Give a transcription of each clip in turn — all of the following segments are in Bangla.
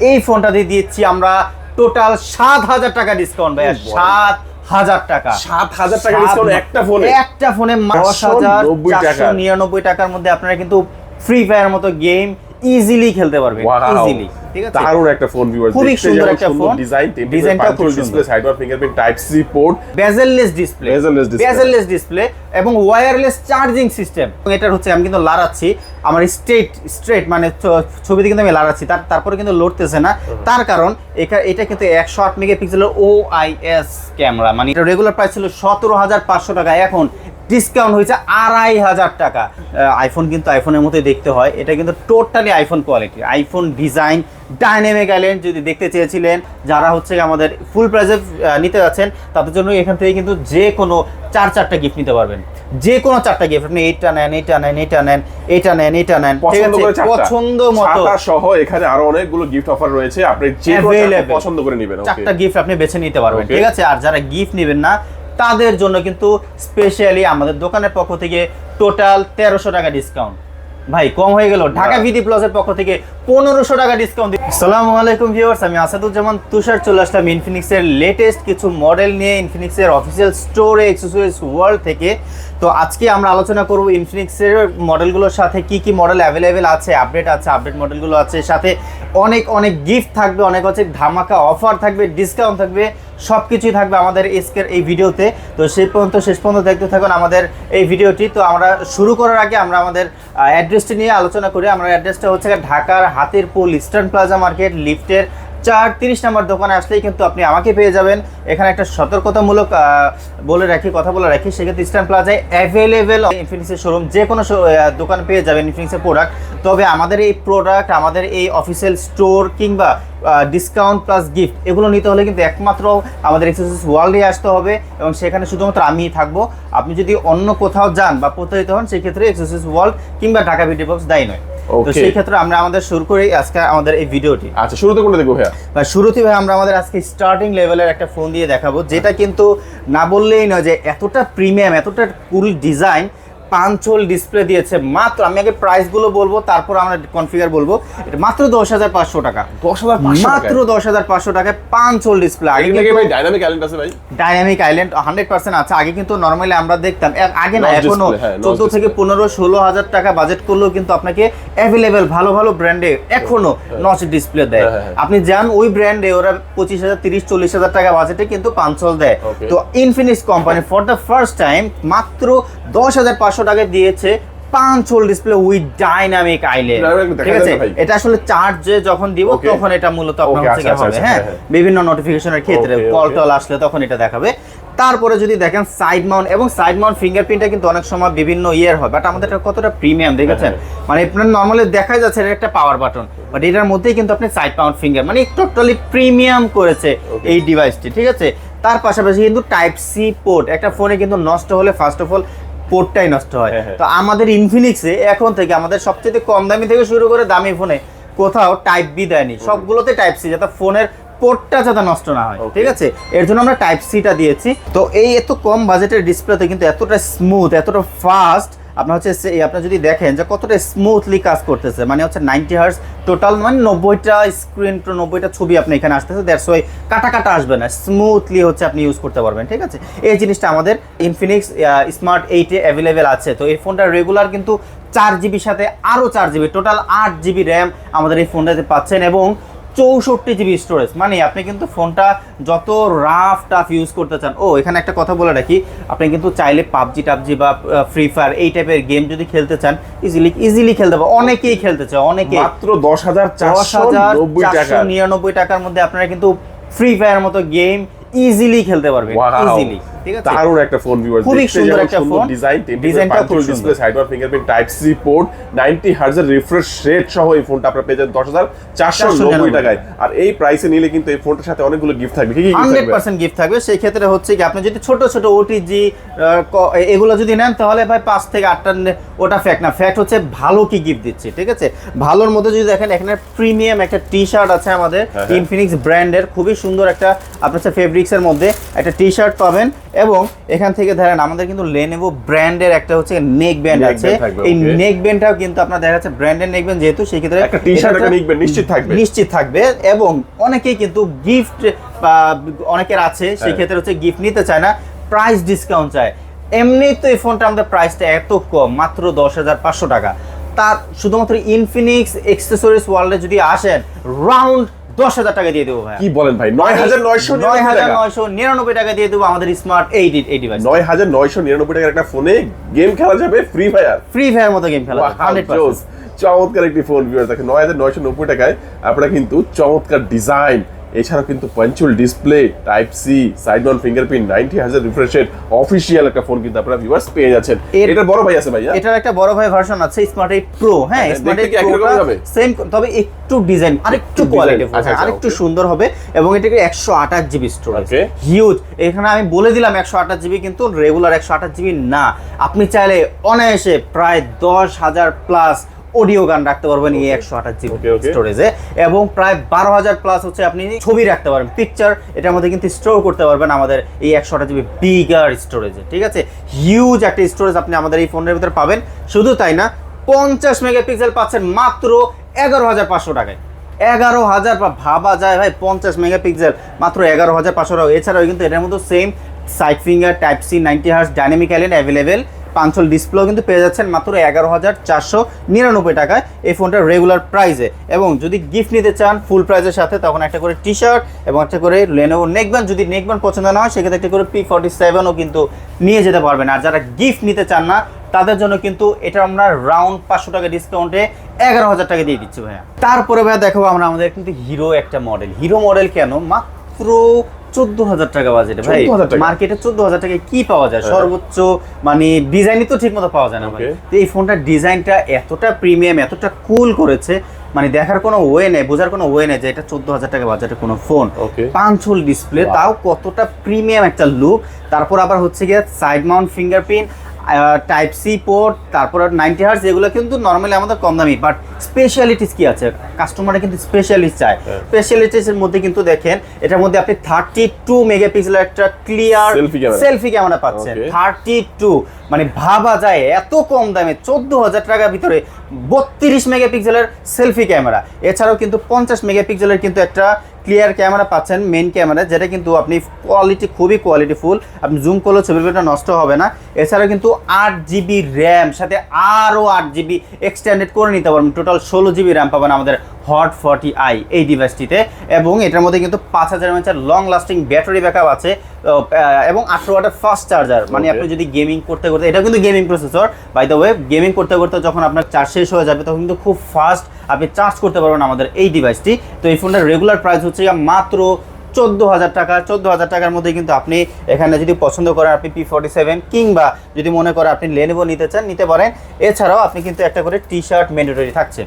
এই ফোনটা দিয়ে দিচ্ছি আমরা টোটাল সাত হাজার টাকা ডিসকাউন্ট Oh, সাত হাজার টাকা। সাত হাজার টাকা ডিসকাউন্ট একটা ফোনে? একটা ফোনে দশ হাজার চারশো নিরানব্বই টাকার মধ্যে আপনারা কিন্তু ফ্রি ফায়ার মতো গেম ইজিলি খেলতে পারবেন। ইজিলি ঠিক আছে? দারুণ একটা ফোন ভিউয়ার খুবই সুন্দর একটা ফোন। ডিজাইন ডিজাইনটাও খুব display side fingerprint type C port bezelless display Bezel-less display। Bezelless display এবং ওয়্যারলেস চার্জিং সিস্টেম এটার হচ্ছে আমি কিন্তু লাড়াচ্ছি আমার স্ট্রেট স্ট্রেট মানে ছবিতে কিন্তু আমি লাড়াচ্ছি তার তারপরে কিন্তু লড়তেছে না। তার কারণ এটা এটা কিন্তু একশো আট মেগাপিক্সেলের ও আই এস ক্যামেরা। মানে এটা রেগুলার প্রাইস ছিল সতেরো হাজার পাঁচশো টাকা। এখন ডিসকাউন্ট হয়েছে আড়াই হাজার টাকা। আইফোন কিন্তু আইফোনের মতোই দেখতে হয়। এটা কিন্তু totally iPhone quality iPhone design dynamic island যদি দেখতে চেয়েছিলেন যারা হচ্ছে আমাদের ফুল প্রাইজে নিতে যাচ্ছেন তাদের জন্য এখান থেকে কিন্তু যে কোনো চার চারটা গিফট নিতে পারবেন। যে কোনো চারটা গিফট আপনি এইটা নেন এইটা নেন এইটা নেন এইটা নেন এইটা নেন পছন্দ মতো। সহ এখানে আরও অনেকগুলো গিফট অফার রয়েছে। আপনি যে। পছন্দ করে নেবেন চারটা গিফট আপনি বেছে নিতে পারবেন ঠিক আছে? আর যারা গিফট নেবেন না তাদের জন্য কিন্তু স্পেশালি আমাদের দোকানের পক্ষ থেকে টোটাল তেরোশো টাকা ডিসকাউন্ট ভাই কম হয়ে গেল। ঢাকা ভিডি প্লাসের পক্ষ থেকে পনেরোশো টাকা ডিসকাউন্ট আসসালামু আলাইকুম ভিউয়ার্স আমি আসাদুজ্জামান তুষার চলে আসলাম ইনফিনিক্সের লেটেস্ট কিছু মডেল নিয়ে। ইনফিনিক্সের অফিসিয়াল স্টোরে এক্সেসরিজ ওয়ার্ল্ড থেকে তো আজকে আমরা আলোচনা করব ইনফিনিক্সের মডেলগুলোর সাথে কি কি মডেল অ্যাভেলেবেল আছে আপডেট আছে আপডেট মডেলগুলো আছে সাথে অনেক অনেক গিফট থাকবে, অনেক হচ্ছে ধামাকা অফার থাকবে ডিসকাউন্ট থাকবে সব কিছুই থাকবে আমাদের এসকের এই ভিডিওতে। তো সেই পর্যন্ত, শেষ পর্যন্ত দেখতে থাকুন আমাদের এই ভিডিওটি। তো আমরা শুরু করার আগে আমরা আমাদের অ্যাড্রেসটি নিয়ে আলোচনা করি। আমরা অ্যাড্রেসটা হচ্ছে ঢাকার হাতের পুল ইস্টার্ন প্লাজা মার্কেট লিফটের চার তিরিশ নম্বর দোকানে আসলেই কিন্তু আপনি আমাকে পেয়ে যাবেন। এখানে একটা সতর্কতামূলক বলে রাখি, কথা বলে রাখি, সেক্ষেত্রে ইস্টার্ন প্লাজায় অ্যাভেলেবেল ইনফিনিক্সের শোরুম যে কোনো দোকান পেয়ে যাবেন ইনফিনিক্সের প্রোডাক্ট তবে আমাদের এই প্রোডাক্ট আমাদের এই অফিসিয়াল স্টোর কিংবা ডিসকাউন্ট প্লাস গিফট এগুলো নিতে হলে কিন্তু একমাত্র আমাদের এক্সেসরিজ ওয়ার্ল্ডে আসতে হবে এবং সেখানে শুধুমাত্র আমিই থাকব। আপনি যদি অন্য কোথাও যান বা প্রতারিত হন সেই ক্ষেত্রে এক্সেসরিজ ওয়ার্ল্ড কিংবা ঢাকা ভিডিও বক্স দায়ী নয়। তো সেই ক্ষেত্রে আমরা আমাদের শুরু করি আজকে আমাদের এই ভিডিওটি। আচ্ছা শুরুতে কোনটা দেখব ভাইয়া। বা শুরুতে ভাই আমরা আমাদের আজকে স্টার্টিং লেভেলের একটা ফোন দিয়ে দেখাবো যেটা কিন্তু না বললেই নয় যে এতটা প্রিমিয়াম এতটা কুল ডিজাইন পাঞ্চল ডিসপ্লে দিয়েছে। মাত্র আমি আগে প্রাইসগুলো বলব তারপর আমরা কনফিগার বলব। এটা মাত্র দশ হাজার পাঁচশো টাকা। দশ হাজার মাত্র দশ হাজার পাঁচশো টাকায় পাঞ্চল ডিসপ্লে আগে ভাই ডাইনামিক আইল্যান্ড আছে ভাই? ডাইনামিক আইল্যান্ড হান্ড্রেড পার্সেন্ট আছে। আগে কিন্তু নর্মালি আমরা দেখতাম আগে না এখনও হ্যাঁ, চোদ্দ থেকে পনেরো ষোলো হাজার টাকা বাজেট করলেও কিন্তু আপনাকে অ্যাভেলেবেল ভালো ভালো ব্র্যান্ডে এখনও নচ ডিসপ্লে দেয়। হ্যাঁ, হ্যাঁ, হ্যাঁ। আপনি যান ওই ব্র্যান্ডে ওরা পঁচিশ হাজার তিরিশ চল্লিশ হাজার টাকা বাজেটে কিন্তু পাঞ্চল দেয়। তো Infinix company for the first time মাত্র দশ হাজার পাঁচশো টাকা দিয়েছে পাঞ্চল ডিসপ্লে উইথ ডাইনামিক দেখা ঠিক আছে? এটা আসলে চার্জে যখন দিব তখন এটা মূলত আপনার হচ্ছে আচ্ছা, হবে আচ্ছা, হ্যাঁ? হ্যাঁ, হ্যাঁ। বিভিন্ন নোটিফিকেশনের ক্ষেত্রে কল টল আসলে তখন এটা দেখাবে। তারপরে যদি দেখেন সাইড মাউন্ট এবং সাইড মাউন্ট ফিঙ্গারপ্রিন্টটা কিন্তু অনেক সময় বিভিন্ন ইয়ের হয় বাট আমাদের এটা কতটা প্রিমিয়াম দেখেছেন? হ্যাঁ, মানে আপনার নর্মালি দেখাই যাচ্ছে এটা একটা পাওয়ার বাটন বাট এটার মধ্যেই কিন্তু আপনি সাইড মাউন্ট ফিঙ্গার মানে টোটালি প্রিমিয়াম করেছে. এই ডিভাইসটি ঠিক আছে? তার পাশাপাশি কিন্তু টাইপ সি পোর্ট একটা ফোনে কিন্তু নষ্ট হলে ফার্স্ট অফ অল পোর্টটাই নষ্ট হয়। হ্যাঁ, হ্যাঁ। তো আমাদের ইনফিনিক্সে এখন থেকে আমাদের সবচেয়ে কম দামি থেকে শুরু করে দামি ফোনে কোথাও টাইপ বি দেয়নি। সবগুলোতে টাইপ সি যাতে ফোনের পোর্টটা যাতে নষ্ট না হয়। ঠিক আছে? এর জন্য আমরা টাইপ সিটা দিয়েছি। তো এই এত কম বাজেটের ডিসপ্লেতে কিন্তু এতটা স্মুথ এতটা ফাস্ট আপনার হচ্ছে আপনার যদি দেখেন যে কতটা স্মুথলি কাজ করতেছে মানে হচ্ছে নাইনটি হার্স টোটাল মানে নব্বইটা স্ক্রিন টু নব্বইটা ছবি আপনি এখানে আসতেছে দ্যাটস ওয়াই কাটা কাটা আসবে না স্মুথলি হচ্ছে আপনি ইউজ করতে পারবেন, ঠিক আছে? এই জিনিসটা আমাদের ইনফিনিক্স স্মার্ট এইটে অ্যাভেলেবেল আছে, তো এই ফোনটা রেগুলার কিন্তু চার জিবির সাথে আরও চার জিবি টোটাল আট জিবি র্যাম আমাদের এই ফোনটাতে পাচ্ছেন এবং চৌষট্টি জিবি স্টোরেজ মানে আপনি কিন্তু ফোনটা যত রাফ টাফ ইউজ করতে চান ও এখানে একটা কথা বলে রাখি আপনি কিন্তু চাইলে পাবজি টাবজি বা ফ্রি ফায়ার এই টাইপের গেম যদি খেলতে চান ইজিলি ইজিলি খেলতে পারবেন অনেকেই খেলতে চান অনেকে মাত্র দশ হাজার দশ চারশো হাজার নিরানব্বই টাকার মধ্যে আপনারা কিন্তু ফ্রি ফায়ার মতো গেম ইজিলি খেলতে Wow! ইজিলি ঠিক আছে দারুণ একটা ফোন ভিউয়ার খুবই সুন্দর একটা ফোন। ডিজাইন ডিজাইনটাও খুব ডিসপ্লে সুন্দর। Side fingerprint type C port 90 hertz এর রিফ্রেশ রেট সহ এই ফোনটা আপনারা পেয়ে যাবেন 10490 টাকায় আর এই প্রাইসে নিলে কিন্তু এই ফোনটার সাথে অনেকগুলো গিফট থাকবে কি কি gift হান্ড্রেড থাকবে পার্সেন্ট গিফট থাকবে সেই ক্ষেত্রে হচ্ছে কি আপনি যদি ছোট ছোট ওটিজি এগুলো যদি নেন তাহলে ভাই পাঁচ থেকে আটটা ওটা ফ্যাক্ট না ফ্যাক্ট হচ্ছে ভালো কি গিফট দিচ্ছে ঠিক আছে ভালোর মধ্যে যদি দেখেন এখানে প্রিমিয়াম একটা টি শার্ট আছে আমাদের হ্যাঁ, হ্যাঁ। ইনফিনিক্স ব্র্যান্ডের খুবই সুন্দর একটা আপনার হচ্ছে ফেব্রিক্সের মধ্যে একটা টি শার্ট পাবেন এবং এখান থেকে ধরেন আমাদের কিন্তু লেনেভো ব্র্যান্ডের একটা হচ্ছে নেক ব্যান্ড আছে এই নেক ব্যান্ডটাও কিন্তু আপনার দেখা যাচ্ছে ব্র্যান্ডের নেক ব্যান্ড যেহেতু সেই ক্ষেত্রে একটা t-shirt, এটা একটা neck band নিশ্চিত থাকবে। নিশ্চিত থাকবে এবং অনেকেই কিন্তু গিফট বা অনেকের আছে সেই হ্যাঁ। ক্ষেত্রে হচ্ছে গিফট নিতে চায় না প্রাইস ডিসকাউন্ট চায় এমনি তো এই ফোনটা আমাদের প্রাইসটা এত কম মাত্র দশ হাজার পাঁচশো টাকা তার শুধুমাত্র ইনফিনিক্স এক্সেসরিজ ওয়ার্ল্ডে যদি আসেন রাউন্ড দশ হাজার টাকা দিয়ে দেবো ভাই কি বলেন ভাই? নয় হাজার নয়শো নয় হাজার নয়শো নিরানব্বই টাকা দিয়ে দেবো আমাদের স্মার্ট এইট এই ডিভাইস নয় হাজার নয়শো নিরানব্বই টাকার একটা ফোনে গেম খেলা যাবে ফ্রি ফায়ার ফ্রি ফায়ার মতো গেম খেলা হান্ড্রেড চমৎকার একটি ফোন ভিউয়ার দেখেন নয় হাজার নয়শো নব্বই টাকায় আপনারা কিন্তু চমৎকার ডিজাইন এছাড়াও কিন্তু পয়েন্চুয়াল display type C side on fingerprint ninety হাজার রিফ্রেশ রেট অফিসিয়াল একটা ফোন কিন্তু আপনারা ভিউয়ার্স পেয়ে যাচ্ছেন। এটা বড় ভাই আছে ভাইয়া এটার একটা বড় ভাই ভার্সন আছে স্মার্ট এইট প্রো হ্যাঁ হ্যাঁ, স্মার্ট দেখতে এইট কি একই রকম হবে? সেম তবে একটু ডিজাইন আরেকটু কোয়ালিটি আচ্ছা, আচ্ছা, আরেকটু সুন্দর হবে এবং এটাকে একশো আঠাশ জিবি স্টোরেজ. হিউজ এখানে আমি বলে দিলাম একশো আঠাশ জিবি কিন্তু রেগুলার একশো আঠাশ জিবি না। আপনি চাইলে অনায়াসে প্রায় দশ হাজার প্লাস অডিও গান রাখতে পারবেন এই একশো আঠাশ জিবি. স্টোরেজে এবং প্রায় বারো হাজার প্লাস হচ্ছে আপনি ছবি রাখতে পারবেন পিকচার এটার মধ্যে কিন্তু স্টোর করতে পারবেন আমাদের এই একশো আঠাশ জিবি বিগার স্টোরেজে ঠিক আছে? হিউজ একটা স্টোরেজ আপনি আমাদের এই ফোনের ভিতরে পাবেন। শুধু তাই না পঞ্চাশ মেগাপিক্সেল পাচ্ছেন মাত্র এগারো হাজার পাঁচশো টাকায়। এগারো হাজার বা ভাবা যায় ভাই পঞ্চাশ মেগাপিক্সেল মাত্র এগারো হাজার পাঁচশো টাকা। এছাড়াও কিন্তু এটার মধ্যে same side finger type C ninety hertz dynamic island available পাঁচশোল ডিসপ্লেও কিন্তু পেয়ে যাচ্ছেন মাত্র এগারো হাজার চারশো নিরানব্বই টাকায় এই ফোনটা রেগুলার প্রাইসে এবং যদি গিফট নিতে চান ফুল প্রাইজের সাথে, তখন একটা করে টি শার্ট এবং একটা করে লেনোভো নেকব্যান্ড যদি নেকব্যান্ড পছন্দ না হয়, সেক্ষেত্রে একটা করে পি ফর্টি সেভেনও কিন্তু নিয়ে যেতে পারবেন। আর যারা গিফট নিতে চান না, তাদের জন্য কিন্তু এটা আমরা রাউন্ড পাঁচশো টাকা ডিসকাউন্টে এগারো হাজার টাকা দিয়ে দিচ্ছি ভাইয়া। তারপরে ভাইয়া দেখো আমরা আমাদের কিন্তু হিরো একটা মডেল হিরো মডেল কেন? মাত্র চোদ্দ হাজার টাকা বাজেটে ভাই। মার্কেটে চোদ্দ হাজার টাকায় কি পাওয়া যায়? হ্যাঁ। সর্বোচ্চ মানে ডিজাইনই তো ঠিক মতো পাওয়া যায় না তো এই ফোনটার ডিজাইনটা এতটা প্রিমিয়াম এতটা কুল করেছে মানে দেখার কোনো ওয়ে নেই বোঝার কোনো ওয়ে নেই যে এটা চোদ্দ হাজার টাকা বাজেটের কোনো ফোন. পাঁচল ডিসপ্লে তাও কতটা প্রিমিয়াম একটা লুক। তারপর আবার হচ্ছে গিয়ে side mount fingerprint type C port তারপর নাইনটি হার্স এগুলো কিন্তু নর্মালি আমাদের কম দামি বাট স্পেশালিটিস কি আছে? কাস্টমাররা কিন্তু স্পেশালিস্ট চায়। স্পেশালিটিস স্পেশালিটিসের মধ্যে কিন্তু দেখেন এটার মধ্যে আপনি থার্টি টু মেগাপিক্সেলের একটা ক্লিয়ার সেলফি ক্যামেরা পাচ্ছেন। থার্টি টু মানে ভাবা যায় এত কম দামে চোদ্দ হাজার টাকার ভিতরে বত্রিশ মেগাপিক্সেলের সেলফি ক্যামেরা। এছাড়াও কিন্তু পঞ্চাশ মেগাপিক্সেলের কিন্তু একটা ক্লিয়ার ক্যামেরা পাচ্ছেন মেন ক্যামেরা, যেটা কিন্তু আপনি কোয়ালিটি খুবই কোয়ালিটিফুল আপনি জুম করলেও ছবিটা নষ্ট হবে না। এছাড়াও কিন্তু আট জিবি র্যাম সাথে আরও আট জিবি এক্সটেন্ডেড করে নিতে পারবেন। টোটাল ষোলো জিবি র্যাম পাবেন আমাদের হট ফর্টি আই এই ডিভাইসটিতে এবং এটার মধ্যে কিন্তু পাঁচ হাজার এমএচের লং লাস্টিং ব্যাটারি ব্যাকআপ আছে এবং আঠারো ওয়াটের ফাস্ট চার্জার মানে. আপনি যদি গেমিং করতে করতে এটা কিন্তু gaming processor by the way gaming করতে করতে যখন আপনার চার্জ শেষ হয়ে যাবে তখন কিন্তু খুব ফাস্ট আপনি চার্জ করতে পারবেন আমাদের এই ডিভাইসটি তো এই ফোনটার রেগুলার প্রাইস হচ্ছে মাত্র চোদ্দ হাজার টাকা চোদ্দ হাজার টাকার মধ্যে কিন্তু আপনি এখানে যদি পছন্দ করেন আপনি পি ফর্টি সেভেন কিংবা যদি মনে করেন আপনি লেনেভো নিতে চান নিতে পারেন। এছাড়াও আপনি কিন্তু একটা করে টি শার্ট ম্যান্ডেটরি থাকছে।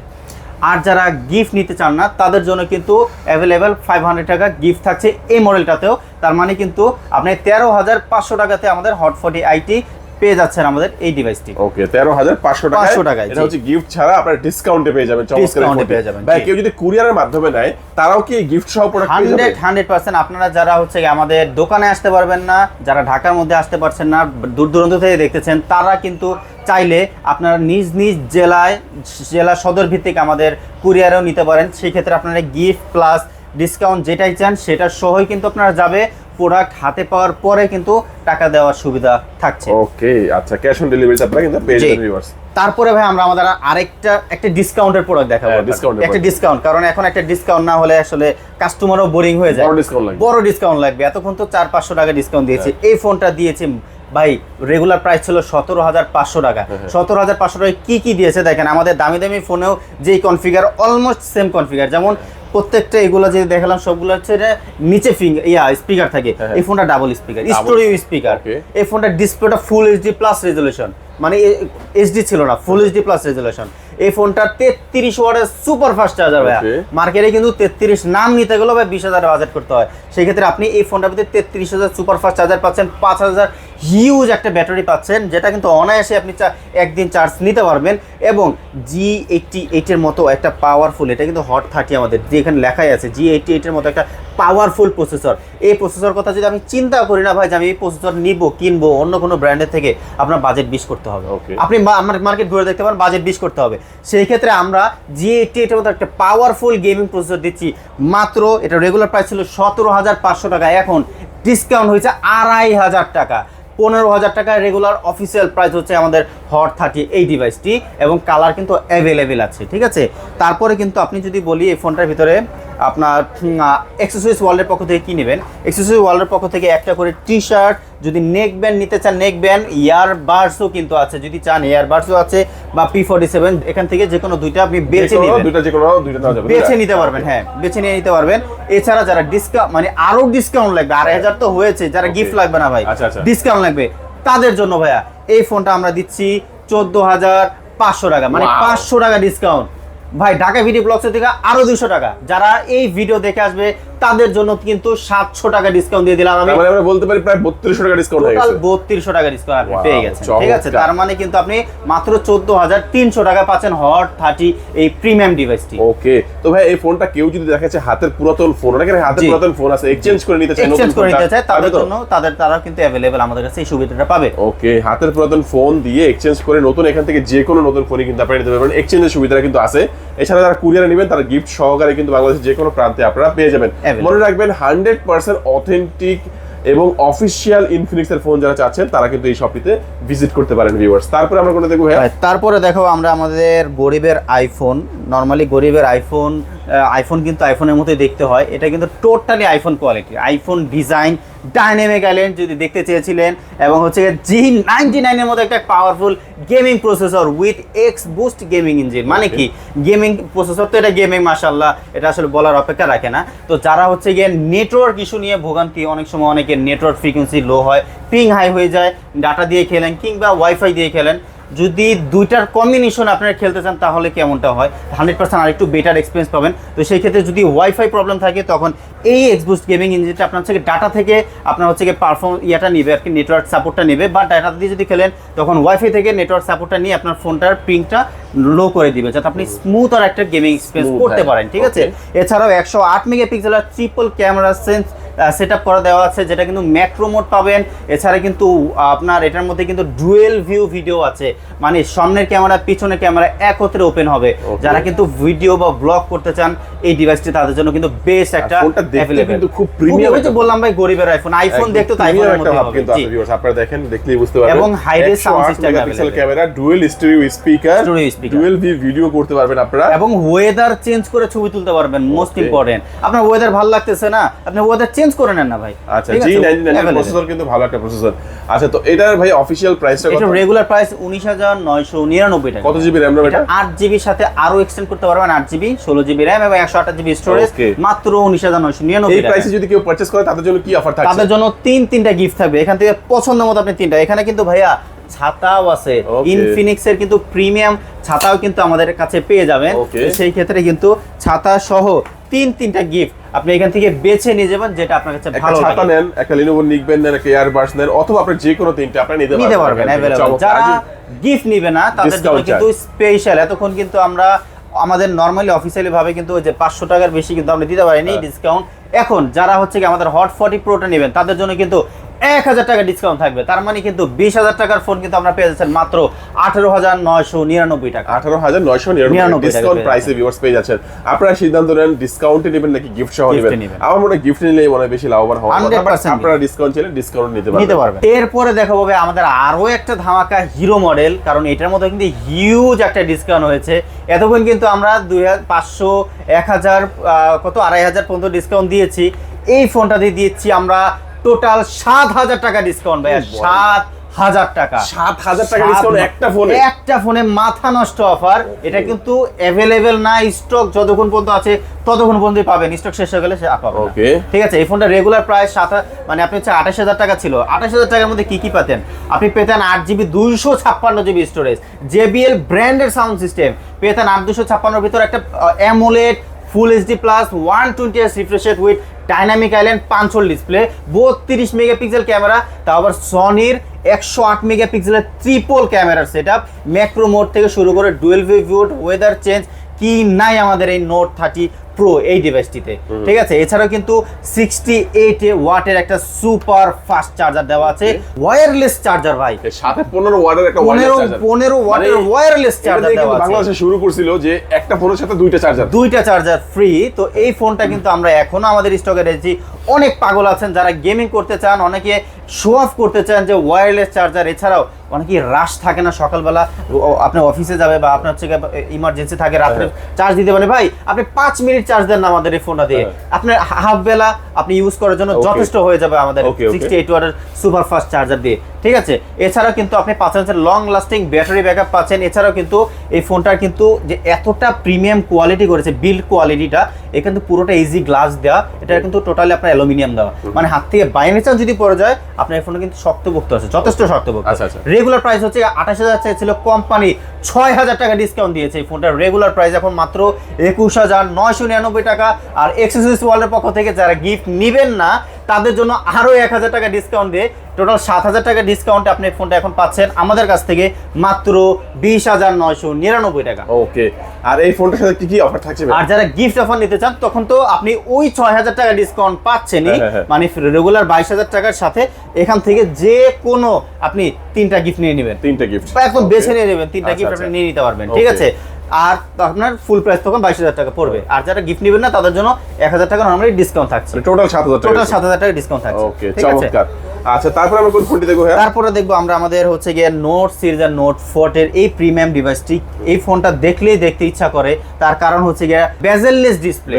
আর যারা গিফট নিতে চান না তাদের জন্য কিন্তু অ্যাভেলেবেল ফাইভ হান্ড্রেড টাকা গিফট থাকছে এই মডেলটাতেও তার মানে কিন্তু আপনি তেরো হাজার পাঁচশো টাকাতে আমাদের হট ফর্টি আইটি পেয়ে যাচ্ছেন আমাদের এই ডিভাইসটি ওকে তেরো হাজার পাঁচশো টাকা 500 টাকায়, এটা হচ্ছে গিফট ছাড়া আপনার ডিসকাউন্টে পেয়ে যাবেন Discount পেয়ে যাবেন, ভাই কেউ যদি কুরিয়ারের মাধ্যমে নেয় তারাও কি গিফট সহ প্রোডাক্ট হান্ড্রেড হান্ড্রেড পার্সেন্ট আপনারা যারা হচ্ছে আমাদের দোকানে আসতে পারবেন না যারা ঢাকার মধ্যে আসতে পারছেন না দূর দূরান্ত থেকে দেখতেছেন তারা কিন্তু চাইলে আপনারা নিজ নিজ জেলায় জেলা সদর ভিত্তিক আমাদের কুরিয়ারেও নিতে পারেন। সেই ক্ষেত্রে আপনারা গিফট প্লাস ডিসকাউন্ট যেটাই চান সেটা সহই কিন্তু আপনারা যাবে। প্রোডাক্ট হাতে পাওয়ার পরে কিন্তু টাকা দেওয়ার সুবিধা থাকছে। ওকে আচ্ছা ক্যাশ অন ডেলিভারি আপনারা কিন্তু পেয়ে জি। যাবেন ভিউয়ার্স তারপরে ভাই আমরা আমাদের আরেকটা একটা ডিসকাউন্টের প্রোডাক্ট দেখাবো হ্যাঁ, আপনাদের। একটা ডিসকাউন্ট কারণ এখন একটা ডিসকাউন্ট না হলে আসলে কাস্টমারও বোরিং হয়ে যায়। বড় ডিসকাউন্ট লাগবে। বড় ডিসকাউন্ট লাগবে। এতক্ষণ তো চার পাঁচশো টাকা ডিসকাউন্ট দিয়েছে। হ্যাঁ। এই ফোনটা দিয়েছে ভাই রেগুলার প্রাইস ছিল সতেরো হাজার পাঁচশো টাকা। হ্যাঁ, হ্যাঁ। সতেরো হাজার পাঁচশো টাকা কি কি দিয়েছে দেখেন? আমাদের দামি দামি ফোনেও যেই কনফিগার অলমোস্ট সেম কনফিগার যেমন প্রত্যেকটা এগুলো যে দেখালাম সবগুলো হচ্ছে নিচে ফিঙ্গার ইয়া স্পিকার থাকে। হ্যাঁ। এই ফোনটা ডাবল স্পিকার স্টোরিও স্পিকার. এই ফোনটার ডিসপ্লেটা ফুল এইচডি প্লাস রেজলিউশন মানে এইচডি ছিল না ফুল এইচডি প্লাস রেজলিউশন এই ফোনটা তেত্রিশ ওয়াটের সুপার ফাস্ট চার্জার ভাইয়া। মার্কেটে কিন্তু তেত্রিশ নাম নিতে গেলেও ভাই বিশ হাজার বাজেট করতে হয়। সেক্ষেত্রে আপনি এই ফোনটার ভিতরে তেত্রিশ হাজার সুপার ফাস্ট চার্জার পাচ্ছেন পাঁচ হাজার হিউজ একটা ব্যাটারি পাচ্ছেন যেটা কিন্তু অনায়াসে আপনি চা- একদিন চার্জ নিতে পারবেন এবং জি এইটটি এইটের মতো একটা পাওয়ারফুল এটা কিন্তু হট থার্টি আমাদের যে এখানে লেখাই আছে জি এইটটি এইটের মতো একটা পাওয়ারফুল প্রসেসর এই প্রসেসর কথা যদি আমি চিন্তা করি না ভাই যে আমি এই প্রসেসর নিব কিনবো অন্য কোনো ব্র্যান্ডের থেকে আপনার বাজেট বিশ করতে হবে। Okay. আপনি আমার মার্কেট ঘুরে দেখতে পারেন বাজেট বিশ করতে হবে। সেই ক্ষেত্রে আমরা জি এইটটি এইটের মতো একটা পাওয়ারফুল গেমিং প্রসেসর দিচ্ছি। মাত্র এটা রেগুলার প্রাইস ছিল সতেরো হাজার পাঁচশো টাকা এখন ডিসকাউন্ট হয়েছে আড়াই হাজার টাকা। পনেরো হাজার টাকা রেগুলার অফিসিয়াল প্রাইস হচ্ছে আমাদের হট থার্টি এই ডিভাইসটি এবং কালার কিন্তু অ্যাভেলেবেল আছে, ঠিক আছে? তারপরে কিন্তু আপনি যদি বলি এই ফোনটার ভিতরে আপনার এক্সেসরিজ ওয়ার্ল্ডের পক্ষ থেকে কি নেবেন? এক্সেসরিজ ওয়ার্ল্ডের পক্ষ থেকে একটা করে টি শার্ট যদি নেক ব্যান্ড নিতে চান নেক ব্যান্ড ইয়ার বার্সও কিন্তু আছে। যদি চান ইয়ার বার্সও আছে বা পি ফোর্টি সেভেন এখান থেকে যে কোনো দুইটা আপনি বেছে নেবেন। দুইটা যে কোনো দুইটা বেছে নিতে পারবেন হ্যাঁ বেছে নিয়ে নিতে পারবেন। এছাড়া যারা ডিসকাউন্ট মানে আরও ডিসকাউন্ট লাগবে আড়াই হাজার তো হয়েছে যারা গিফট লাগবে না ভাই আচ্ছা, আচ্ছা। ডিসকাউন্ট লাগবে। তাদের জন্য ভাইয়া এই ফোনটা আমরা দিচ্ছি চোদ্দ হাজার পাঁচশো টাকা মানে পাঁচশো টাকা ডিসকাউন্ট ভাই ঢাকা ভিডিও ব্লগসের থেকে আরও দুশো টাকা। যারা এই ভিডিও দেখে আসবে তাদের জন্য কিন্তু সাতশো টাকা ডিসকাউন্ট দিয়ে দিলাম। আমি মানে আমরা বলতে পারি প্রায় বত্রিশশো টাকা ডিসকাউন্ট টোটাল বত্রিশশো টাকা ডিসকাউন্ট আপনি পেয়ে গেছেন। ঠিক আছে? তার মানে কিন্তু আপনি মাত্র চোদ্দ হাজার তিনশো টাকা পাচ্ছেন হট থার্টি এই প্রিমিয়াম ডিভাইসটি ওকে তো ভাই এই ফোনটা কেউ যদি দেখা যাচ্ছে হাতের পুরাতন ফোন অনেকের হাতের পুরাতন ফোন আছে এক্সচেঞ্জ করে নিতে চায় এক্সচেঞ্জ করে নিতে চায় তাদের জন্য তাদের তারা কিন্তু অ্যাভেলেবেল আমাদের কাছে এই সুবিধাটা পাবে। ওকে হাতের পুরাতন ফোন দিয়ে এক্সচেঞ্জ করে নতুন এখান থেকে যে কোনো নতুন ফোনই কিন্তু আপনারা নিতে পারবেন। এক্সচেঞ্জের সুবিধাটা কিন্তু আছে। এছাড়া যারা কুরিয়ারে নেবেন তারা গিফট সহকারে কিন্তু বাংলাদেশের যে কোনো প্রান্তে আপনারা পেয়ে যাবেন. মনে রাখবেন হান্ড্রেড পার্সেন্ট অথেন্টিক এবং অফিসিয়াল ইনফিনিক্সের ফোন যারা চাচ্ছেন তারা কিন্তু এই শপটিতে ভিজিট করতে পারেন ভিউয়ার্স তারপরে আমরা কোনো দেখব তারপরে দেখো আমরা আমাদের গরিবের আইফোন নর্মালি গরিবের আইফোন আইফোন কিন্তু আইফোনের মতোই দেখতে হয়। এটা কিন্তু totally iPhone quality iPhone design dynamic island যদি দেখতে চেয়েছিলেন এবং হচ্ছে জি নাইনটি নাইনের মতো একটা powerful gaming processor with X boost gaming engine মানে কি? গেমিং প্রসেসর তো এটা গেমিং মাসাল্লাহ এটা আসলে বলার অপেক্ষা রাখে না। তো যারা হচ্ছে গিয়ে নেটওয়ার্ক ইস্যু নিয়ে ভোগান্তি অনেক সময় অনেকের নেটওয়ার্ক ফ্রিকোয়েন্সি লো হয় পিং হাই হয়ে যায় ডাটা দিয়ে খেলেন কিংবা ওয়াইফাই দিয়ে খেলেন। যদি দুইটার কম্বিনেশন আপনারা খেলতে চান তাহলে কেমনটা হয়? হান্ড্রেড পার্সেন্ট আরেকটু বেটার এক্সপিরিয়েন্স পাবেন। তো সেই ক্ষেত্রে যদি ওয়াইফাই প্রবলেম থাকে তখন এই এক্সবুস্ট গেমিং ইঞ্জিনটা আপনার হচ্ছে ডাটা থেকে আপনার হচ্ছে গিয়ে পারফর্ম ইয়াটা নেবে আর কি নেটওয়ার্ক সাপোর্টটা নেবে বা ডাটা দিয়ে যদি খেলেন তখন ওয়াইফাই থেকে নেটওয়ার্ক সাপোর্টটা নিয়ে আপনার ফোনটার পিংটা লো করে দিবে যাতে আপনি স্মুথ আর একটা গেমিং এক্সপিরিয়েন্স করতে হ্যাঁ। পারেন ঠিক আছে? এছাড়াও একশো আট মেগা মেগাপিক্সেলের triple camera sense set up করা দেওয়া আছে যেটা কিন্তু ম্যাক্রো মোড পাবেন। এছাড়া কিন্তু আপনার এটার মধ্যে কিন্তু ডুয়েল ভিউ ভিডিও আছে। মানে সামনের ক্যামেরা পিছনের ক্যামেরা একত্রে ওপেন হবে। যারা কিন্তু ভিডিও বা ব্লগ করতে চান এই ডিভাইসটি তাদের জন্য কিন্তু বেস্ট একটা কিন্তু খুব premium ওই যে বললাম ভাই গরিবের আইফোন আইফোন দেখতে তো premium আইফোনের মতো হবে। কিন্তু। আছে আপনারা দেখেন দেখলেই বুঝতে পারবেন। এবং res sound system megapixel available। Camera dual stereo speaker dual V video করতে পারবেন আপনারা। এবং ওয়েদার চেঞ্জ করে ছবি তুলতে পারবেন মোস্ট ইম্পর্টেন্ট আপনার ওয়েদার ভালো লাগতেছে না? আপনি ওয়েদার চেঞ্জ করে নেন না ভাই। আচ্ছা জি আছে? Ninety Available। প্রসেসর কিন্তু ভালো একটা প্রসেসর আচ্ছা তো এটার ভাই অফিসিয়াল প্রাইসটা এটা রেগুলার প্রাইস উনিশ হাজার নয়শো নিরানব্বই টাকা। কত জিবি র্যাম এটা আট জিবির সাথে আরও এক্সটেন্ড করতে পারবেন আট জিবি ষোলো জিবি র্যাম এবং একশো আঠাশ জিবি স্টোরেজ মাত্র উনিশ হাজার নয়শো এই টাকা। প্রাইসে যদি কেউ পারচেজ করে তাদের জন্য কি অফার থাকছে? তাদের জন্য তিন তিনটা গিফট থাকবে। এখান থেকে পছন্দ মতো আপনি তিনটা। এখানে কিন্তু ভাইয়া ছাতাও আছে. ইনফিনিক্স এর কিন্তু প্রিমিয়াম ছাতাও কিন্তু আমাদের কাছে পেয়ে যাবেন। সেই ক্ষেত্রে কিন্তু ছাতা সহ তিন তিনটা গিফট আপনি এখান থেকে বেছে নিয়ে যাবেন যেটা আপনার কাছে ভালো ছাতা লাগে। নেন একটা লিনোভো নিকবেন নেন একটা এয়ারবাডস নেন অথবা আপনি যে কোনো তিনটা আপনি নিতে নিতে পারবেন। अवेलेबल যারা গিফট নেবে না তাদের জন্য কিন্তু স্পেশাল এতক্ষণ কিন্তু আমরা আমাদের নরমালি অফিসিয়ালি ভাবে কিন্তু ওই যে পাঁচশো টাকার বেশি কিন্তু আমরা দিতে পারিনি হ্যাঁ। ডিসকাউন্ট এখন যারা হচ্ছে কি আমাদের হট ফর্টি প্রোটা নেবেন তাদের জন্য কিন্তু এক হাজার টাকা ডিসকাউন্ট থাকবে। তার মানে কিন্তু বিশ হাজার টাকার ফোন কিন্তু আমরা পেয়ে যাচ্ছেন মাত্র আঠেরো হাজার নয়শো নিরানব্বই টাকা। আঠারো হাজার নয়শো নিরানব্বই ডিসকাউন্ট প্রাইসে ভিউয়ার্স পেয়ে যাচ্ছেন। আপনারা সিদ্ধান্ত নেন ডিসকাউন্টে নেবেন নাকি গিফট সহ নেবেন। আমার মনে হয় গিফট নিলেই মনে হয় বেশি লাভবান হওয়ার কথা। 100% But আপনারা ডিসকাউন্ট চাইলে ডিসকাউন্ট নিতে নিতে পারবেন। পারবেন এরপরে দেখা হবে আমাদের আরও একটা ধামাকা হিরো মডেল কারণ এটার মধ্যে কিন্তু হিউজ একটা ডিসকাউন্ট হয়েছে। এতক্ষণ কিন্তু আমরা দুই হাজার পাঁচশো এক হাজার কত? আড়াই হাজার পর্যন্ত ডিসকাউন্ট দিয়েছি। এই ফোনটা দিয়ে দিচ্ছি আমরা টোটাল সাত হাজার টাকা ডিসকাউন্ট ভাইয়া সাত হাজার টাকা। সাত হাজার টাকা ডিসকাউন্ট একটা ফোনে একটা ফোনে মাথা নষ্ট অফার এটা কিন্তু অ্যাভেলেবেল না স্টক যতক্ষণ পর্যন্ত আছে ততক্ষণ পর্যন্ত পাবেন। স্টক শেষ হয়ে গেলে সে পাবেন না। ঠিক আছে এই ফোনটা রেগুলার প্রাইস সাত মানে আপনি হচ্ছে আঠাশ হাজার টাকা ছিল। আঠাশ হাজার টাকার মধ্যে কি কি পেতেন? আপনি পেতেন আট জিবি দুইশো ছাপ্পান্ন জিবি স্টোরেজ জেবিএল ব্র্যান্ডের সাউন্ড সিস্টেম পেতেন আট দুশো ছাপ্পান্নর ভিতরে একটা AMOLED full HD plus one twenty S refresh rate with dynamic island পাঁচশোর ডিসপ্লে বত্রিশ মেগাপিক্সেল ক্যামেরা তাও আবার সনির একশো আট মেগাপিক্সেলের ট্রিপল ক্যামেরার সেট আপ ম্যাক্রো মোড থেকে শুরু করে ডুয়েল ভিউড ওয়েদার চেঞ্জ কি নাই আমাদের এই নোট থার্টি প্রো এই ডিভাইসটিতে ঠিক আছে? এছাড়াও কিন্তু সিক্সটি এইট ওয়াটের একটা সুপার ফাস্ট চার্জার দেওয়া আছে। ওয়্যারলেস চার্জার ভাই। সাথে পনেরো ওয়ার্ডের একটা পনেরো পনেরো ওয়াটের মানে ওয়্যারলেস চার্জার দেওয়া আছে। বাংলাদেশে শুরু করছিল যে একটা ফোনের সাথে দুইটা চার্জার দুইটা চার্জার ফ্রি তো এই ফোনটা কিন্তু আমরা এখনও আমাদের স্টকে রয়েছি অনেক পাগল আছেন যারা গেমিং করতে চান অনেকে শো অফ করতে চান যে ওয়্যারলেস চার্জার এছাড়াও অনেকে রাশ থাকে না সকালবেলা। আপনি অফিসে যাবে বা আপনার হচ্ছে ইমার্জেন্সি থাকে রাত্রে চার্জ দিতে পারে ভাই আপনি পাঁচ মিনিট চার্জ দেন আমাদের এই ফোনটা দিয়ে হ্যাঁ। আপনার হাফ বেলা আপনি ইউজ করার জন্য যথেষ্ট হয়ে যাবে আমাদের. সিক্সটি এইট ওয়াটের সুপার ফাস্ট চার্জার দিয়ে ঠিক আছে? এছাড়াও কিন্তু আপনি পাঁচ হাজার লং লাস্টিং ব্যাটারি ব্যাকআপ পাচ্ছেন। এছাড়াও কিন্তু এই ফোনটার কিন্তু যে এতটা প্রিমিয়াম কোয়ালিটি করেছে বিল্ড কোয়ালিটিটা এ কিন্তু পুরোটা ইজি গ্লাস দেওয়া এটা কিন্তু টোটালি আপনার অ্যালুমিনিয়াম দেওয়া। মানে হাত থেকে বাইরে চান যদি পড়ে যায় আপনার এই ফোনটা কিন্তু শক্তভুক্ত আছে যথেষ্ট শক্তভুক্ত। রেগুলার প্রাইস হচ্ছে আঠাশ হাজার চাইছিল কোম্পানি ছয় হাজার টাকা ডিসকাউন্ট দিয়েছে এই ফোনটার রেগুলার প্রাইস এখন মাত্র একুশ হাজার নয়শো নিরানব্বই টাকা। আর এক্সেসরিজ ওয়ার্ল্ডের পক্ষ থেকে যারা গিফট নিবেন না তাদের জন্য আরও এক হাজার টাকা ডিসকাউন্ট দিয়ে টোটাল সাত হাজার টাকা ডিসকাউন্টে আপনি ফোনটা এখন পাচ্ছেন। আমাদের কাছ থেকে মাত্র বিশ হাজার নয়শো নিরানব্বই টাকা। ওকে আর এই ফোনটার সাথে কি কি অফার থাকছে আর যারা গিফট অফার নিতে চান তখন তো আপনি ওই ছয় হাজার টাকা ডিসকাউন্ট পাচ্ছেনই। হ্যাঁ, হ্যাঁ, হ্যাঁ। মানে রেগুলার বাইশ হাজার টাকার সাথে এখান থেকে যে কোনো আপনি তিনটা গিফট নিয়ে নেবেন। তিনটা গিফট একদম বেছে নিয়ে নেবেন তিনটা আচ্ছা, গিফট আচ্ছা। আপনি নিয়ে নিতে পারবেন ঠিক আছে? আর আপনার ফুল প্রাইস তখন বাইশ হাজার টাকা পড়বে। আর যারা গিফট নেবেন না তাদের জন্য এক হাজার টাকা নর্মালি ডিসকাউন্ট থাকছে। টোটাল সাত হাজার টোটাল সাত হাজার টাকা ডিসকাউন্ট থাকছে। ওকে ঠিক আছে? চমৎকার। আচ্ছা তারপরে আমরা কোন ফোনটি দেখব তারপরে দেখব আমরা আমাদের হচ্ছে গিয়ে নোট সিরিজ আর নোট ফোর্টের এই প্রিমিয়াম ডিভাইসটি এই ফোনটা দেখলেই দেখতে ইচ্ছা করে। তার কারণ হচ্ছে গিয়ে বেজেললেস ডিসপ্লে।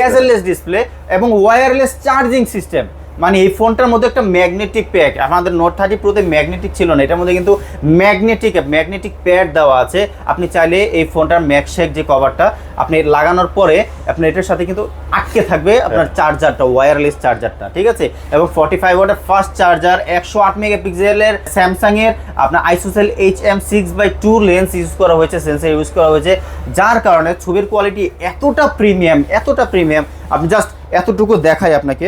বেজেললেস ডিসপ্লে এবং ওয়্যারলেস চার্জিং সিস্টেম মানে এই ফোনটার মধ্যে একটা ম্যাগনেটিক প্যাক আমাদের নোট থার্টি প্রোতে ম্যাগনেটিক ছিল না এটার মধ্যে কিন্তু ম্যাগনেটিক ম্যাগনেটিক প্যাড দেওয়া আছে। আপনি চাইলে এই ফোনটার ম্যাকশেক যে কভারটা আপনি লাগানোর পরে আপনি এটার সাথে কিন্তু আটকে থাকবে আপনার চার্জারটা ওয়্যারলেস চার্জারটা ঠিক আছে? এবং ফর্টি ফাইভ ওয়াটের ফার্স্ট চার্জার একশো আট মেগাপিক্সেলের স্যামসাং এর আপনার ISOCELL H M six by two lens use করা হয়েছে সেন্সার ইউজ করা হয়েছে যার কারণে ছবির কোয়ালিটি এতটা প্রিমিয়াম এতটা প্রিমিয়াম আপনি জাস্ট এতটুকু দেখাই আপনাকে।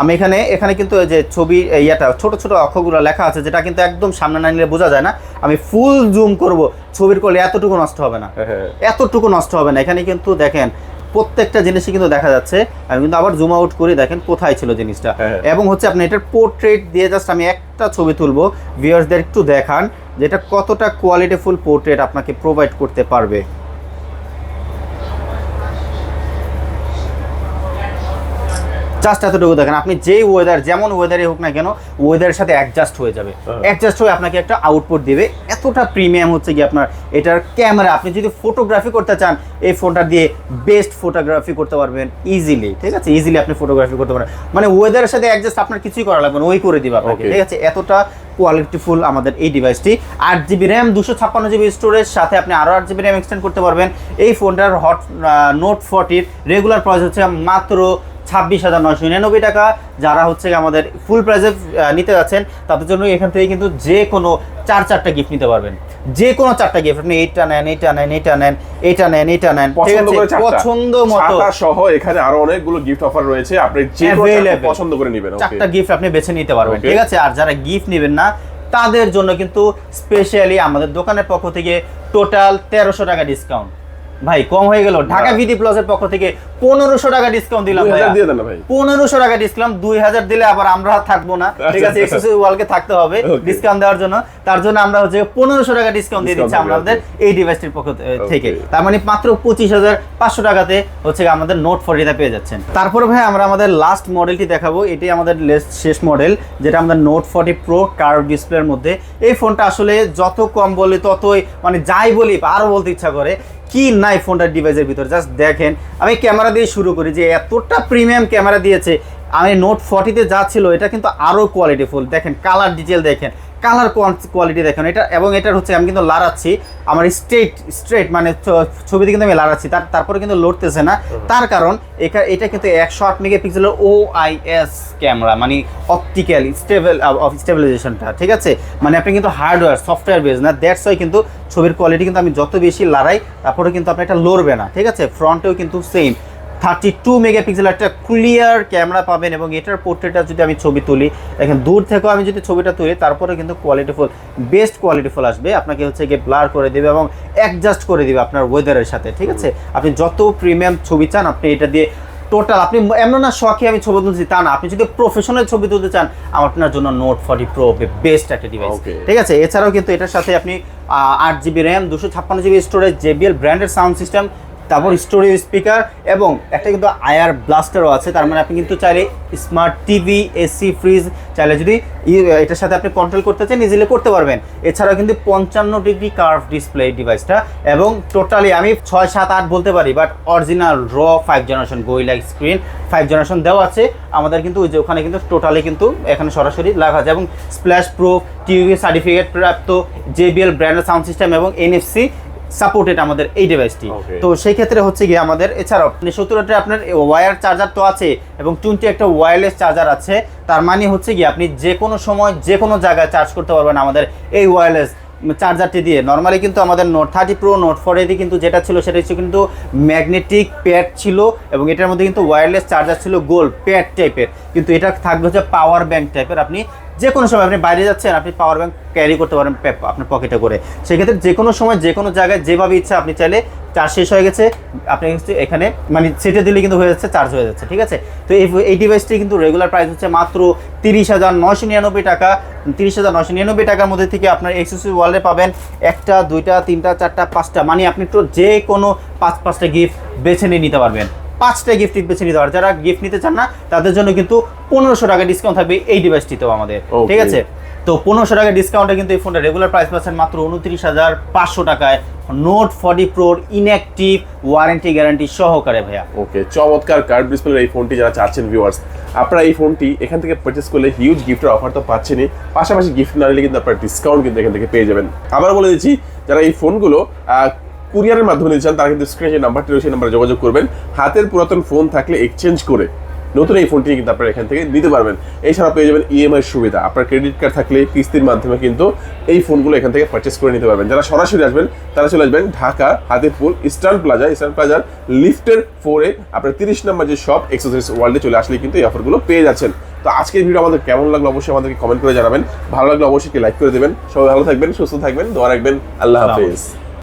আমি এখানে এখানে কিন্তু এই যে ছবি ইয়েটা ছোট ছোট অক্ষরগুলো লেখা আছে যেটা কিন্তু একদম সামনে না নিলে বোঝা যায় না। আমি ফুল জুম করব ছবির কোয়ালিটি এতটুকু নষ্ট হবে না। হ্যাঁ, হ্যাঁ। এতটুকু নষ্ট হবে না। এখানে কিন্তু দেখেন প্রত্যেকটা জিনিসই কিন্তু দেখা যাচ্ছে। আমি কিন্তু আবার জুম আউট করে দেখেন কোথায় ছিল জিনিসটা। হ্যাঁ। এবং হচ্ছে আপনি এটার পোর্ট্রেট দিয়ে জাস্ট আমি একটা ছবি তুলবো ভিউয়ার্সদের একটু দেখান যেটা কতটা কোয়ালিটিফুল পোর্ট্রেট আপনাকে প্রোভাইড করতে পারবে। জাস্ট এতটুকু দেখেন আপনি যেই ওয়েদার যেমন ওয়েদারে হোক না কেন ওয়েদারের সাথে অ্যাডজাস্ট হয়ে যাবে। অ্যাডজাস্ট হয়ে আপনাকে একটা আউটপুট দেবে। এতটা প্রিমিয়াম হচ্ছে কি আপনার এটার ক্যামেরা আপনি যদি ফটোগ্রাফি করতে চান এই ফোনটা দিয়ে বেস্ট ফটোগ্রাফি করতে পারবেন ইজিলি ঠিক আছে? ইজিলি আপনি ফটোগ্রাফি করতে পারেন মানে ওয়েদারের সাথে অ্যাডজাস্ট আপনার কিছুই করা লাগবে না ওই করে দিবে আপনাকে ঠিক আছে? এতটা কোয়ালিটিফুল আমাদের এই ডিভাইসটি আট জিবি র্যাম দুশো ছাপ্পান্ন জিবি স্টোরেজ সাথে আপনি আরও আট জিবি র্যাম এক্সটেন্ড করতে পারবেন। এই ফোনটার হট নোট ফর্টির রেগুলার প্রাইস হচ্ছে মাত্র ছাব্বিশ হাজার নয়শো নিরানব্বই টাকা যারা হচ্ছে আমাদের ফুল প্রাইসে নিতে যাচ্ছেন তাদের জন্য এখান থেকে কিন্তু যে কোনো চার চারটা গিফট নিতে পারবেন। যে কোনো চারটা গিফট আপনি এইটা নেন এইটা নেন এইটা নেন এইটা নেন এইটা নেন পছন্দ মতো। সহ এখানে আরও অনেকগুলো গিফট অফার রয়েছে আপনি যে পছন্দ করে নেবেন চারটা গিফট আপনি বেছে নিতে পারবেন ঠিক আছে? আর যারা গিফট নেবেন না তাদের জন্য কিন্তু স্পেশালি আমাদের দোকানের পক্ষ থেকে টোটাল তেরোশো টাকা ডিসকাউন্ট ভাই কম হয়ে গেল। ঢাকা। ভিডি প্লাসের পক্ষ থেকে পনেরোশো টাকা ডিসকাউন্ট দিলাম 2000 ভাইয়া। দিয়ে দেন না ভাই। পনেরোশো টাকা ডিসকাউন্ট দুই হাজার দিলে আবার আমরা থাকব না। ঠিক আছে আচ্ছা। এক্সেসরি ওয়ালকে থাকতে হবে ডিসকাউন্ট দেওয়ার জন্য। তার জন্য আমরা হচ্ছে পনেরোশো টাকা ডিসকাউন্ট দিয়ে দিচ্ছি আমাদের এই ডিভাইসটির পক্ষ থেকে। তার মানে মাত্র পঁচিশ হাজার পাঁচশো টাকাতে হচ্ছে আমাদের নোট ফোরটিটা পেয়ে যাচ্ছেন। তারপরে ভাই আমরা আমাদের লাস্ট মডেলটি দেখাবো। এটি আমাদের শেষ মডেল যেটা আমাদের নোট ফর্টি প্রো কার্ভ ডিসপ্লের মধ্যে। এই ফোনটা আসলে যত কম বলি ততই মানে যাই বলি আরও বলতে ইচ্ছা করে। কি নাই ফোনটার ডিভাইসের ভিতর? জাস্ট দেখেন, আমি ক্যামেরা দিয়ে শুরু করি যে এতটা প্রিমিয়াম ক্যামেরা দিয়েছে। আমি নোট ফর্টিতে যা ছিল, এটা কিন্তু আরও কোয়ালিটিফুল দেখেন কালার ডিটেল দেখেন। কালার কোয়ালিটি দেখেন। এটা এবং এটার হচ্ছে আমি কিন্তু লাড়াচ্ছি। আমার স্ট্রেট স্ট্রেট মানে ছবিতে কিন্তু আমি লাড়াচ্ছি। তার তারপরে কিন্তু লড়তেছে না। তার কারণ এটা এটা কিন্তু একশো আট মেগাপিক্সেলের ও আই এস ক্যামেরা মানে অপটিক্যাল স্টেবল অফ স্টেবিলাইজেশনটা ঠিক আছে? মানে আপনি কিন্তু হার্ডওয়্যার সফটওয়্যার বেস না। দ্যাটস ওয়াই কিন্তু ছবির কোয়ালিটি কিন্তু আমি যত বেশি লড়াই তারপরে কিন্তু আপনি এটা লড়বে না ঠিক আছে? ফ্রন্টেও কিন্তু সেম থার্টি টু মেগাপিক্সেল একটা ক্লিয়ার ক্যামেরা পাবেন এবং এটার পোর্ট্রেটটা যদি আমি ছবি তুলি দেখেন দূর থেকেও আমি যদি ছবিটা তুলি তারপরে কিন্তু কোয়ালিটিফুল বেস্ট কোয়ালিটিফুল আসবে। আপনাকে হচ্ছে গিয়ে ব্লার করে দেবে এবং অ্যাডজাস্ট করে দিবে আপনার ওয়েদারের সাথে ঠিক আছে? আপনি যত প্রিমিয়াম ছবি চান আপনি এটা দিয়ে টোটাল আপনি এমন না শখে আমি ছবি তুলছি তা না। আপনি যদি প্রফেশনাল ছবি তুলতে চান আপনার জন্য নোট ফর্টি প্রো বেস্ট একটা ডিভাইস. ঠিক আছে? এছাড়াও কিন্তু এটার সাথে আপনি আট জিবি র্যাম দুশো ছাপ্পান্ন জিবি স্টোরেজ জেবিএল ব্র্যান্ডের সাউন্ড সিস্টেম তারপর স্টোরেজ স্পিকার এবং একটা কিন্তু আয়ার ব্লাস্টারও আছে, তার মানে আপনি কিন্তু চাইলে স্মার্ট টিভি, এসি, ফ্রিজ চাইলে যদি এটার সাথে আপনি কন্ট্রোল করতে চান ইজিলি করতে পারবেন। এছাড়াও কিন্তু পঞ্চান্ন ডিগ্রি কার্ভ ডিসপ্লে ডিভাইসটা এবং টোটালি আমি ছয়, সাত, আট বলতে পারি বাট অরিজিনাল র ফাইভ জেনারেশন গোইলা স্ক্রিন ফাইভ জেনারেশন দেওয়া আছে। আমাদের কিন্তু ওই যে ওখানে কিন্তু টোটালি কিন্তু এখানে সরাসরি লেখা আছে এবং স্প্ল্যাশ প্রুফ টিভি সার্টিফিকেট প্রাপ্ত জেবিএল ব্র্যান্ডের সাউন্ড সিস্টেম এবং এনএফসি সাপোর্টেড আমাদের এই ডিভাইসটি তো সেই ক্ষেত্রে হচ্ছে গিয়ে আমাদের এছাড়াও আপনি সত্তরটা আপনার ওয়্যার চার্জার তো আছে এবং টোয়েন্টি একটা ওয়্যারলেস চার্জার আছে। তার মানে হচ্ছে গিয়ে আপনি যে কোনো সময় যে কোনো জায়গায় চার্জ করতে পারবেন আমাদের এই ওয়্যারলেস চার্জারটি দিয়ে। নর্মালি কিন্তু আমাদের note thirty pro note four এদি কিন্তু যেটা ছিল সেটা হচ্ছে কিন্তু ম্যাগনেটিক প্যাড ছিল এবং এটার মধ্যে কিন্তু ওয়্যারলেস চার্জার ছিল গোল প্যাড টাইপের কিন্তু এটা থাকবে হচ্ছে পাওয়ার ব্যাংক টাইপের আপনি যে কোনো সময় আপনি বাইরে যাচ্ছেন, আপনি পাওয়ার ব্যাংক ক্যারি করতে পারেন আপনার পকেটে করে। সেক্ষেত্রে যে কোনো সময় যে কোনো জায়গায় যেভাবে ইচ্ছা আপনি চাইলে চার্জ শেষ হয়ে গেছে, আপনি হচ্ছে এখানে মানে সেটে দিলে কিন্তু হয়ে যাচ্ছে চার্জ হয়ে যাচ্ছে, ঠিক আছে? তো এই ডিভাইসটি কিন্তু রেগুলার প্রাইস হচ্ছে মাত্র তিরিশ হাজার নয়শো নিরানব্বই টাকা। তিরিশ হাজার নয়শো নিরানব্বই টাকার মধ্যে থেকে আপনার এক্সেসরি ওয়ালে পাবেন একটা, দুইটা, তিনটা, চারটা, পাঁচটা মানে আপনি তো যে কোনো পাঁচ, পাঁচটা গিফট বেছে নিয়ে নিতে পারবেন। পাঁচটা গিফট বেছে নিতে পারবেন যারা গিফট নিতে চান না তাদের জন্য কিন্তু পনেরোশো টাকা ডিসকাউন্ট থাকবে এই ডিভাইসটিতেও আমাদের. ঠিক আছে? তো পনেরোশো টাকা ডিসকাউন্টে কিন্তু এই ফোনটা রেগুলার প্রাইস পাচ্ছেন মাত্র উনত্রিশ হাজার পাঁচশো টাকায়। নোট ফর্টি প্রোর ইনঅ্যাক্টিভ ওয়ারেন্টি গ্যারান্টি সহকারে ভাইয়া। ওকে চমৎকার কার্ড ডিসপ্লের এই ফোনটি যারা চাচ্ছেন ভিউয়ার্স আপনারা এই ফোনটি এখান থেকে পারচেস করলে হিউজ গিফটের অফার তো পাচ্ছেনই। পাশাপাশি গিফট না নিলে কিন্তু আপনার ডিসকাউন্ট কিন্তু এখান থেকে পেয়ে যাবেন। আবার বলে দিচ্ছি যারা এই ফোনগুলো কুরিয়ারের মাধ্যমে নিতে চান, তারা কিন্তু স্ক্রিনে যে নাম্বারটি রয়েছে নাম্বারে যোগাযোগ করবেন। হাতের পুরাতন ফোন থাকলে এক্সচেঞ্জ করে নতুন এই ফোনটি কিন্তু আপনারা এখান থেকে নিতে পারবেন। এছাড়া পেয়ে যাবেন ইএমআই সুবিধা। আপনার ক্রেডিট কার্ড থাকলে কিস্তির মাধ্যমে কিন্তু এই ফোনগুলো এখান থেকে পারচেস করে নিতে পারবেন। যারা সরাসরি আসবেন, তারা চলে আসবেন Dhaka Hatirpul Eastern Plaza. Eastern প্লাজার লিফটের ফোরে আপনার তিরিশ নম্বর যে শপ এক্সারসাইজ ওয়ার্ল্ডে চলে আসলে কিন্তু এই অফারগুলো পেয়ে যাচ্ছেন। তো আজকের ভিডিও আমাদের কেমন লাগল অবশ্যই আমাদেরকে কমেন্ট করে জানাবেন। ভালো লাগলে অবশ্যই লাইক করে দেবেন। সবাই ভালো থাকবেন, সুস্থ থাকবেন, দোয়া রাখবেন। আল্লাহ হাফেজ।